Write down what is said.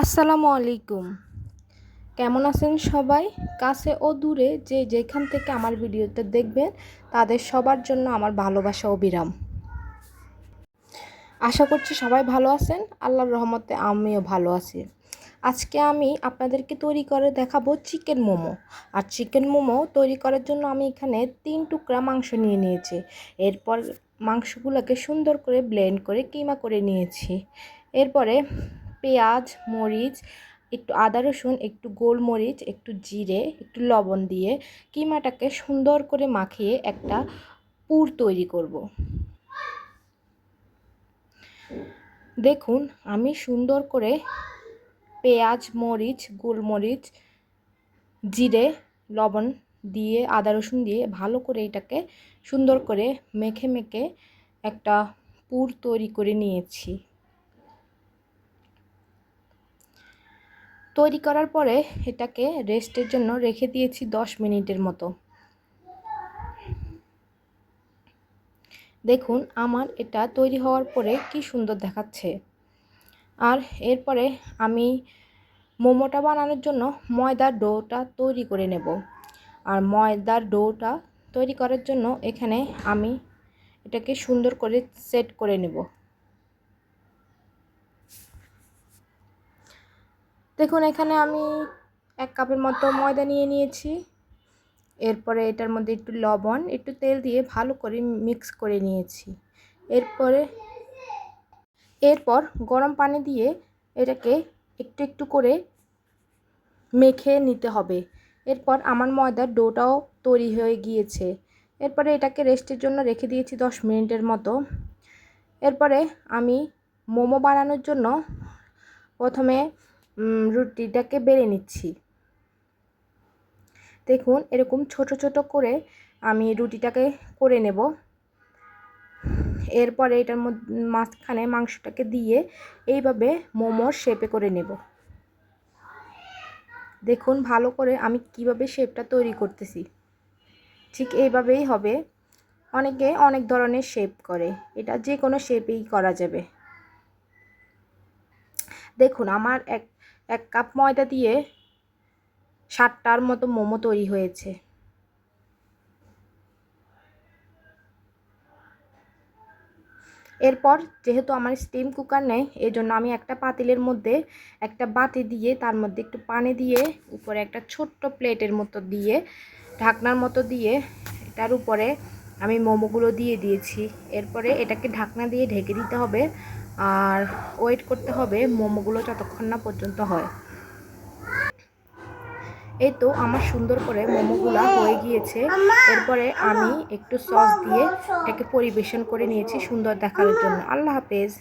আসসালামু আলাইকুম। কেমন আছেন সবাই? কাছে ও দূরে যে যেখান থেকে আমার ভিডিওতে দেখবেন, তাদের সবার জন্য আমার ভালোবাসা অবিরাম। আশা করছি সবাই ভালো আছেন। আল্লাহর রহমতে আমিও ভালো আছি। আজকে আমি আপনাদেরকে তৈরি করে দেখাবো চিকেন মোমো। আর চিকেন মোমো তৈরি করার জন্য আমি এখানে তিন টুকরা মাংস নিয়ে নিয়েছি। এরপর মাংসগুলোকে সুন্দর করে ব্লেন্ড করে কিমা করে নিয়েছি। এরপরে পেঁয়াজ, মরিচ, একটু আদা, রসুন, একটু গোলমরিচ, একটু জিরে, একটু লবণ দিয়ে কিমাটাকে সুন্দর করে মাখিয়ে একটা পুর তৈরি করব। দেখুন, আমি সুন্দর করে পেঁয়াজ, মরিচ, গোলমরিচ, জিরে, লবণ দিয়ে, আদা, রসুন দিয়ে ভালো করে এটাকে সুন্দর করে মেখে মেখে একটা পুর তৈরি করে নিয়েছি। তৈরি করার পরে এটাকে রেস্টের জন্য রেখে দিয়েছি দশ মিনিটের মতো। দেখুন, আমার এটা তৈরি হওয়ার পরে কি সুন্দর দেখাচ্ছে। আর এরপরে আমি মোমোটা বানানোর জন্য ময়দার ডোটা তৈরি করে নেব। আর ময়দার ডোটা তৈরি করার জন্য এখানে আমি এটাকে সুন্দর করে সেট করে নেব। দেখুন, এখানে আমি এক কাপের মতো ময়দা নিয়ে নিয়েছি। এরপরে এটার মধ্যে একটু লবণ, একটু তেল দিয়ে ভালো করে মিক্স করে নিয়েছি। এরপরে, এরপর গরম পানি দিয়ে এটাকে একটু একটু করে মেখে নিতে হবে। এরপর আমার ময়দার ডোটাও তৈরি হয়ে গিয়েছে। এরপরে এটাকে রেস্টের জন্য রেখে দিয়েছি দশ মিনিটের মতো। এরপরে আমি মোমো বানানোর জন্য প্রথমে রুটিটাকে বেড়ে নিচ্ছি। দেখুন, এরকম ছোট ছোট করে আমি রুটিটাকে করে নেব। এরপরে এটার মধ্যে, মাঝখানে মাংসটাকে দিয়ে এইভাবে মোমোর শেপে করে নেব। দেখুন, ভালো করে আমি কীভাবে শেপটা তৈরি করতেছি। ঠিক এইভাবেই হবে। অনেকে অনেক ধরনের শেপ করে। এটা যে কোনো শেপেই করা যাবে। দেখুন, আমার এক এক কাপ ময়দা দিয়ে ষাটটার মতো মোমো তৈরি হয়েছে। এরপর যেহেতু আমার স্টিম কুকার নেই এই জন্য আমি একটা পাতিলের মধ্যে একটা বাতি দিয়ে তার মধ্যে একটু পানি দিয়ে উপরে একটা ছোট্ট প্লেটের মতো দিয়ে, ঢাকনার মতো দিয়ে এটার উপরে আমি মোমোগুলো দিয়ে দিয়েছি। এরপরে এটাকে ঢাকনা দিয়ে ঢেকে দিতে হবে। আর ওয়েট করতে হবে, মোমোগুলো যতক্ষণ না পর্যন্ত হয়। এই তো আমার সুন্দর করে মোমোগুলো হয়ে গিয়েছে। এরপরে আমি একটু সস দিয়ে এটাকে পরিবেশন করে নিয়েছি সুন্দর দেখার জন্য। আল্লাহ হাফেজ।